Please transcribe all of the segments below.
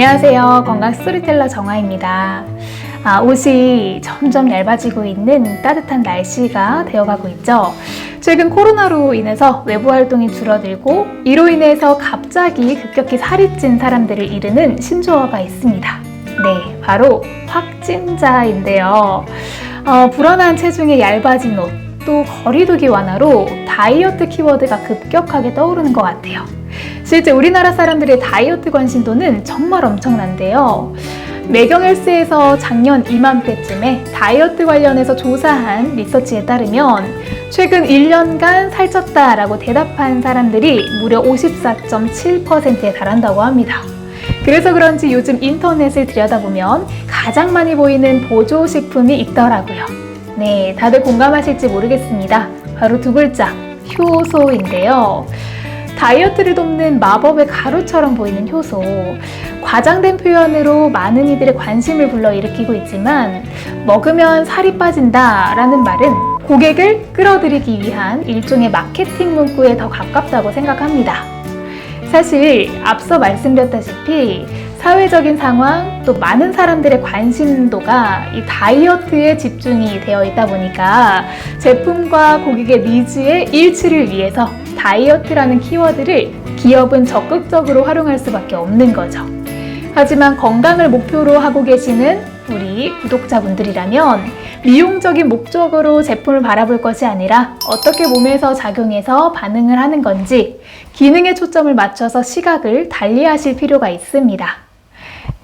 안녕하세요. 건강 스토리텔러 정아입니다. 아, 옷이 점점 얇아지고 있는 따뜻한 날씨가 되어가고 있죠. 최근 코로나로 인해서 외부 활동이 줄어들고 이로 인해서 갑자기 급격히 살이 찐 사람들을 이르는 신조어가 있습니다. 네, 바로 확진자인데요. 어, 불안한 체중에 얇아진 옷, 또 거리두기 완화로 다이어트 키워드가 급격하게 떠오르는 것 같아요. 실제 우리나라 사람들의 다이어트 관심도는 정말 엄청난데요. 매경헬스에서 작년 이맘때쯤에 다이어트 관련해서 조사한 리서치에 따르면 최근 1년간 살쪘다라고 대답한 사람들이 무려 54.7%에 달한다고 합니다. 그래서 그런지 요즘 인터넷을 들여다보면 가장 많이 보이는 보조식품이 있더라고요. 네, 다들 공감하실지 모르겠습니다. 바로 두 글자, 효소인데요. 다이어트를 돕는 마법의 가루처럼 보이는 효소. 과장된 표현으로 많은 이들의 관심을 불러일으키고 있지만, 먹으면 살이 빠진다 라는 말은 고객을 끌어들이기 위한 일종의 마케팅 문구에 더 가깝다고 생각합니다. 사실 앞서 말씀드렸다시피 사회적인 상황 또 많은 사람들의 관심도가 이 다이어트에 집중이 되어 있다 보니까 제품과 고객의 니즈의 일치를 위해서 다이어트라는 키워드를 기업은 적극적으로 활용할 수밖에 없는 거죠. 하지만 건강을 목표로 하고 계시는 우리 구독자분들이라면 미용적인 목적으로 제품을 바라볼 것이 아니라 어떻게 몸에서 작용해서 반응을 하는 건지 기능에 초점을 맞춰서 시각을 달리 하실 필요가 있습니다.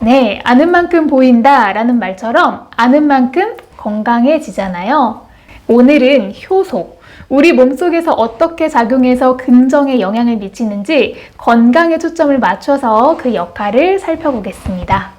네, 아는 만큼 보인다 라는 말처럼 아는 만큼 건강해지잖아요. 오늘은 효소, 우리 몸속에서 어떻게 작용해서 긍정에 영향을 미치는지 건강에 초점을 맞춰서 그 역할을 살펴보겠습니다.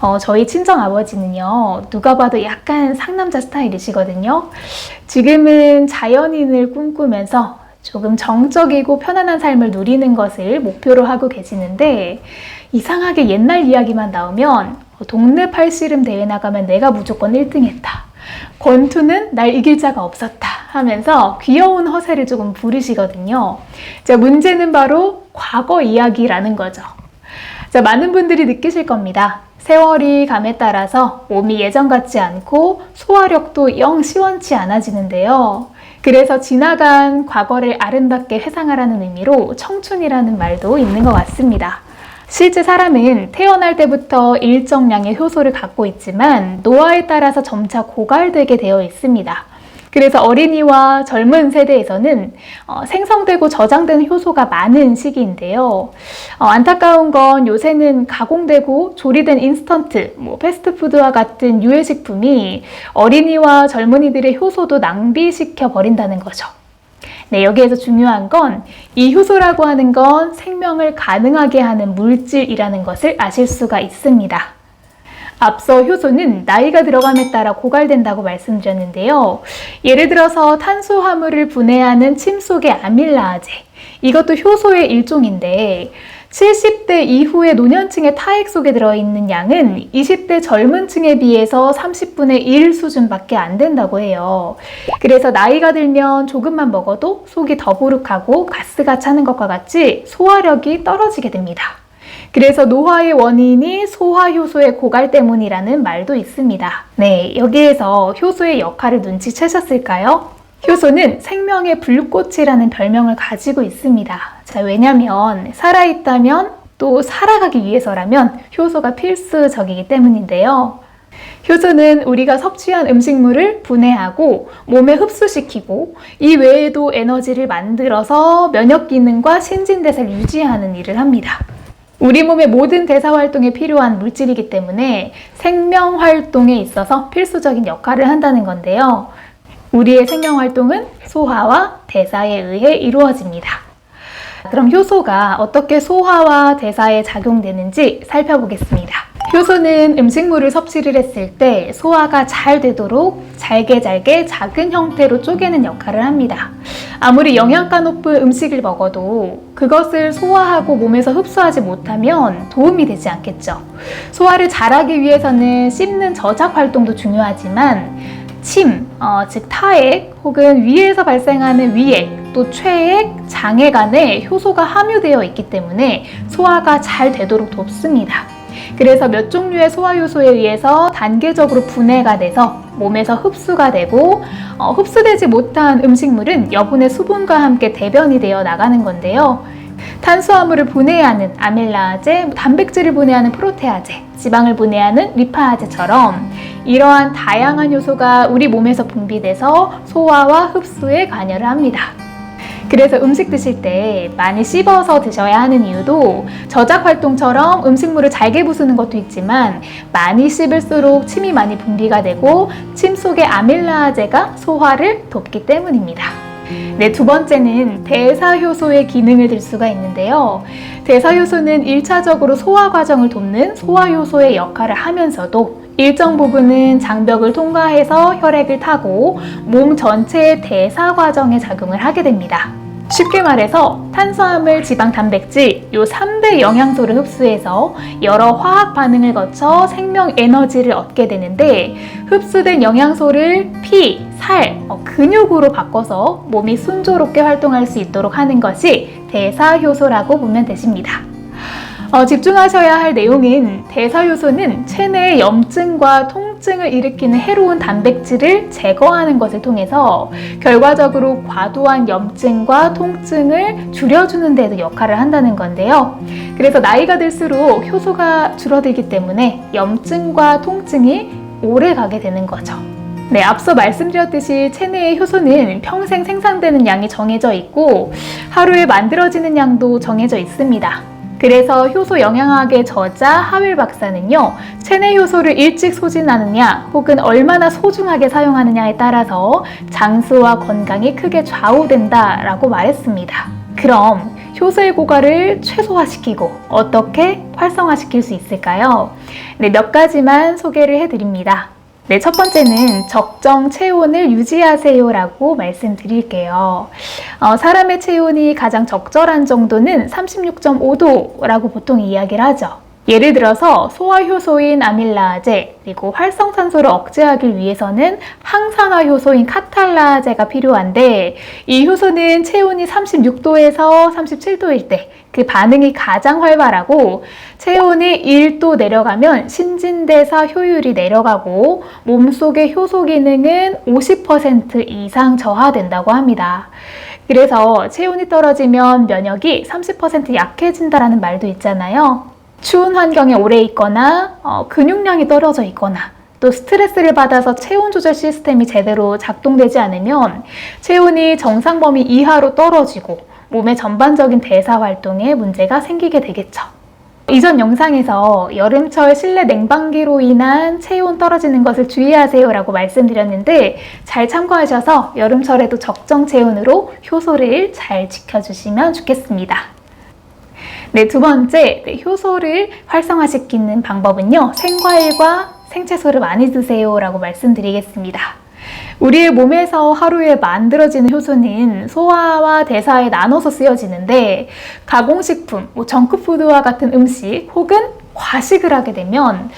어, 저희 친정 아버지는요, 누가 봐도 약간 상남자 스타일이시거든요. 지금은 자연인을 꿈꾸면서 조금 정적이고 편안한 삶을 누리는 것을 목표로 하고 계시는데, 이상하게 옛날 이야기만 나오면, 동네 팔씨름 대회 나가면 내가 무조건 1등 했다. 권투는 날 이길 자가 없었다 하면서 귀여운 허세를 조금 부리시거든요. 자, 문제는 바로 과거 이야기라는 거죠. 자, 많은 분들이 느끼실 겁니다. 세월이 감에 따라서 몸이 예전 같지 않고 소화력도 영 시원치 않아지는데요. 그래서 지나간 과거를 아름답게 회상하라는 의미로 청춘이라는 말도 있는 것 같습니다. 실제 사람은 태어날 때부터 일정량의 효소를 갖고 있지만 노화에 따라서 점차 고갈되게 되어 있습니다. 그래서 어린이와 젊은 세대에서는 어, 생성되고 저장되는 효소가 많은 시기인데요. 어, 안타까운 건 요새는 가공되고 조리된 인스턴트, 뭐 패스트푸드와 같은 유해식품이 어린이와 젊은이들의 효소도 낭비시켜 버린다는 거죠. 네, 여기에서 중요한 건 이 효소라고 하는 건 생명을 가능하게 하는 물질이라는 것을 아실 수가 있습니다. 앞서 효소는 나이가 들어감에 따라 고갈된다고 말씀드렸는데요. 예를 들어서 탄수화물을 분해하는 침 속의 아밀라아제. 이것도 효소의 일종인데 70대 이후의 노년층의 타액 속에 들어있는 양은 20대 젊은 층에 비해서 30분의 1 수준밖에 안 된다고 해요. 그래서 나이가 들면 조금만 먹어도 속이 더부룩하고 가스가 차는 것과 같이 소화력이 떨어지게 됩니다. 그래서 노화의 원인이 소화효소의 고갈 때문이라는 말도 있습니다. 네, 여기에서 효소의 역할을 눈치채셨을까요? 효소는 생명의 불꽃이라는 별명을 가지고 있습니다. 자, 왜냐면 살아있다면 또 살아가기 위해서라면 효소가 필수적이기 때문인데요. 효소는 우리가 섭취한 음식물을 분해하고 몸에 흡수시키고 이 외에도 에너지를 만들어서 면역 기능과 신진대사를 유지하는 일을 합니다. 우리 몸의 모든 대사 활동에 필요한 물질이기 때문에 생명 활동에 있어서 필수적인 역할을 한다는 건데요. 우리의 생명 활동은 소화와 대사에 의해 이루어집니다. 그럼 효소가 어떻게 소화와 대사에 작용되는지 살펴보겠습니다. 효소는 음식물을 섭취를 했을 때 소화가 잘 되도록 잘게 잘게 작은 형태로 쪼개는 역할을 합니다. 아무리 영양가 높은 음식을 먹어도 그것을 소화하고 몸에서 흡수하지 못하면 도움이 되지 않겠죠. 소화를 잘하기 위해서는 씹는 저작 활동도 중요하지만 침, 어, 즉 타액 혹은 위에서 발생하는 위액, 또 최액, 장액 안에 효소가 함유되어 있기 때문에 소화가 잘 되도록 돕습니다. 그래서 몇 종류의 소화 효소에 의해서 단계적으로 분해가 돼서 몸에서 흡수가 되고 어, 흡수되지 못한 음식물은 여분의 수분과 함께 대변이 되어 나가는 건데요. 탄수화물을 분해하는 아밀라제, 단백질을 분해하는 프로테아제, 지방을 분해하는 리파아제처럼 이러한 다양한 효소가 우리 몸에서 분비돼서 소화와 흡수에 관여를 합니다. 그래서 음식 드실 때 많이 씹어서 드셔야 하는 이유도 저작 활동처럼 음식물을 잘게 부수는 것도 있지만 많이 씹을수록 침이 많이 분비가 되고 침 속의 아밀라제가 소화를 돕기 때문입니다. 네, 두 번째는 대사효소의 기능을 들 수가 있는데요. 대사효소는 1차적으로 소화 과정을 돕는 소화효소의 역할을 하면서도 일정 부분은 장벽을 통과해서 혈액을 타고 몸 전체의 대사 과정에 작용을 하게 됩니다. 쉽게 말해서 탄수화물, 지방, 단백질 요 3대 영양소를 흡수해서 여러 화학 반응을 거쳐 생명 에너지를 얻게 되는데 흡수된 영양소를 피, 살, 어, 근육으로 바꿔서 몸이 순조롭게 활동할 수 있도록 하는 것이 대사효소라고 보면 되십니다. 어, 집중하셔야 할 내용은 대사효소는 체내의 염증과 통증을 일으키는 해로운 단백질을 제거하는 것을 통해서 결과적으로 과도한 염증과 통증을 줄여주는 데도 역할을 한다는 건데요. 그래서 나이가 들수록 효소가 줄어들기 때문에 염증과 통증이 오래 가게 되는 거죠. 네, 앞서 말씀드렸듯이 체내의 효소는 평생 생산되는 양이 정해져 있고 하루에 만들어지는 양도 정해져 있습니다. 그래서 효소 영양학의 저자 하윌 박사는요, 체내 효소를 일찍 소진하느냐 혹은 얼마나 소중하게 사용하느냐에 따라서 장수와 건강이 크게 좌우된다라고 말했습니다. 그럼 효소의 고갈을 최소화시키고 어떻게 활성화시킬 수 있을까요? 네, 몇 가지만 소개를 해드립니다. 네, 첫 번째는 적정 체온을 유지하세요 라고 말씀드릴게요. 어, 사람의 체온이 가장 적절한 정도는 36.5도라고 보통 이야기를 하죠. 예를 들어서 소화 효소인 아밀라제 그리고 활성산소를 억제하기 위해서는 항산화 효소인 카탈라제가 필요한데 이 효소는 체온이 36도에서 37도일 때 그 반응이 가장 활발하고 체온이 1도 내려가면 신진대사 효율이 내려가고 몸속의 효소 기능은 50% 이상 저하된다고 합니다. 그래서 체온이 떨어지면 면역이 30% 약해진다라는 말도 있잖아요. 추운 환경에 오래 있거나 어, 근육량이 떨어져 있거나 또 스트레스를 받아서 체온 조절 시스템이 제대로 작동되지 않으면 체온이 정상 범위 이하로 떨어지고 몸의 전반적인 대사 활동에 문제가 생기게 되겠죠. 이전 영상에서 여름철 실내 냉방기로 인한 체온 떨어지는 것을 주의하세요 라고 말씀드렸는데 잘 참고하셔서 여름철에도 적정 체온으로 효소를 잘 지켜주시면 좋겠습니다. 네, 두 번째, 네, 효소를 활성화시키는 방법은요, 생과일과 생채소를 많이 드세요 라고 말씀드리겠습니다. 우리의 몸에서 하루에 만들어지는 효소는 소화와 대사에 나눠서 쓰여지는데 가공식품, 뭐 정크푸드와 같은 음식 혹은 과식을 하게 되면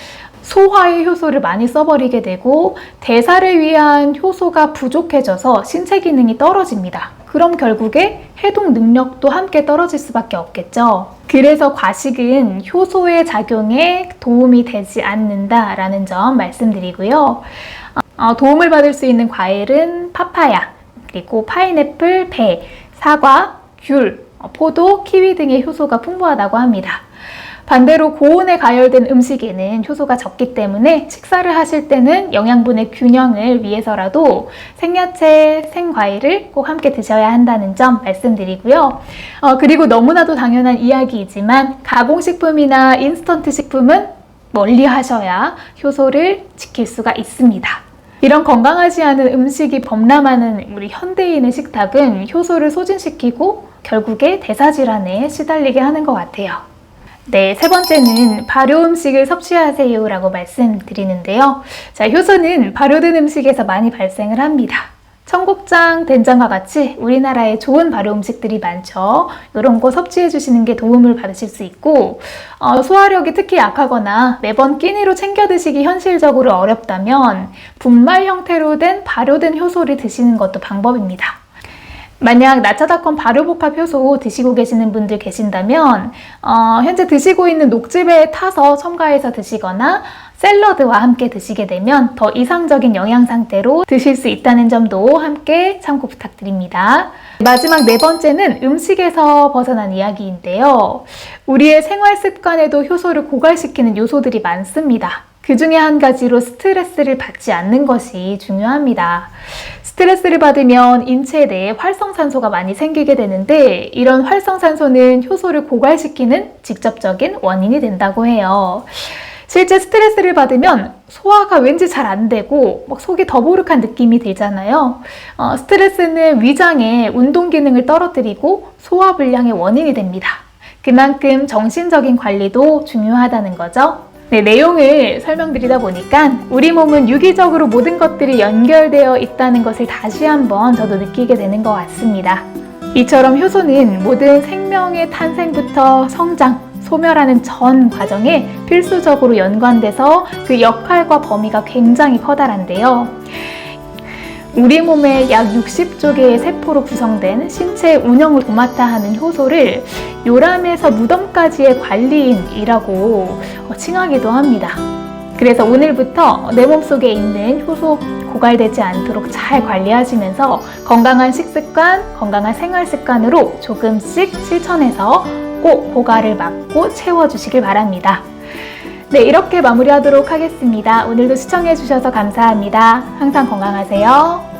소화의 효소를 많이 써버리게 되고 대사를 위한 효소가 부족해져서 신체 기능이 떨어집니다. 그럼 결국에 해독 능력도 함께 떨어질 수밖에 없겠죠. 그래서 과식은 효소의 작용에 도움이 되지 않는다라는 점 말씀드리고요. 어, 도움을 받을 수 있는 과일은 파파야, 그리고 파인애플, 배, 사과, 귤, 어, 포도, 키위 등의 효소가 풍부하다고 합니다. 반대로 고온에 가열된 음식에는 효소가 적기 때문에 식사를 하실 때는 영양분의 균형을 위해서라도 생야채, 생과일을 꼭 함께 드셔야 한다는 점 말씀드리고요. 어, 그리고 너무나도 당연한 이야기이지만 가공식품이나 인스턴트 식품은 멀리 하셔야 효소를 지킬 수가 있습니다. 이런 건강하지 않은 음식이 범람하는 우리 현대인의 식탁은 효소를 소진시키고 결국에 대사질환에 시달리게 하는 것 같아요. 네, 세 번째는 발효 음식을 섭취하세요 라고 말씀드리는데요. 자, 효소는 발효된 음식에서 많이 발생을 합니다. 청국장, 된장과 같이 우리나라에 좋은 발효 음식들이 많죠. 이런 거 섭취해 주시는 게 도움을 받으실 수 있고 어, 소화력이 특히 약하거나 매번 끼니로 챙겨 드시기 현실적으로 어렵다면 분말 형태로 된 발효된 효소를 드시는 것도 방법입니다. 만약 나차다컴 발효복합 효소 드시고 계시는 분들 계신다면 어, 현재 드시고 있는 녹즙에 타서 첨가해서 드시거나 샐러드와 함께 드시게 되면 더 이상적인 영양 상태로 드실 수 있다는 점도 함께 참고 부탁드립니다. 마지막 네 번째는 음식에서 벗어난 이야기인데요. 우리의 생활 습관에도 효소를 고갈시키는 요소들이 많습니다. 그 중에 한 가지로 스트레스를 받지 않는 것이 중요합니다. 스트레스를 받으면 인체 내에 활성산소가 많이 생기게 되는데 이런 활성산소는 효소를 고갈시키는 직접적인 원인이 된다고 해요. 실제 스트레스를 받으면 소화가 왠지 잘 안 되고 막 속이 더부룩한 느낌이 들잖아요. 어, 스트레스는 위장의 운동 기능을 떨어뜨리고 소화 불량의 원인이 됩니다. 그만큼 정신적인 관리도 중요하다는 거죠. 네, 내용을 설명드리다 보니까 우리 몸은 유기적으로 모든 것들이 연결되어 있다는 것을 다시 한번 저도 느끼게 되는 것 같습니다. 이처럼 효소는 모든 생명의 탄생부터 성장, 소멸하는 전 과정에 필수적으로 연관돼서 그 역할과 범위가 굉장히 커다란데요. 우리 몸의 약 60조 개의 세포로 구성된 신체 운영을 도맡아 하는 효소를 요람에서 무덤까지의 관리인이라고 칭하기도 합니다. 그래서 오늘부터 내 몸속에 있는 효소 고갈되지 않도록 잘 관리하시면서 건강한 식습관, 건강한 생활 습관으로 조금씩 실천해서 꼭 고갈을 막고 채워주시길 바랍니다. 네, 이렇게 마무리하도록 하겠습니다. 오늘도 시청해주셔서 감사합니다. 항상 건강하세요.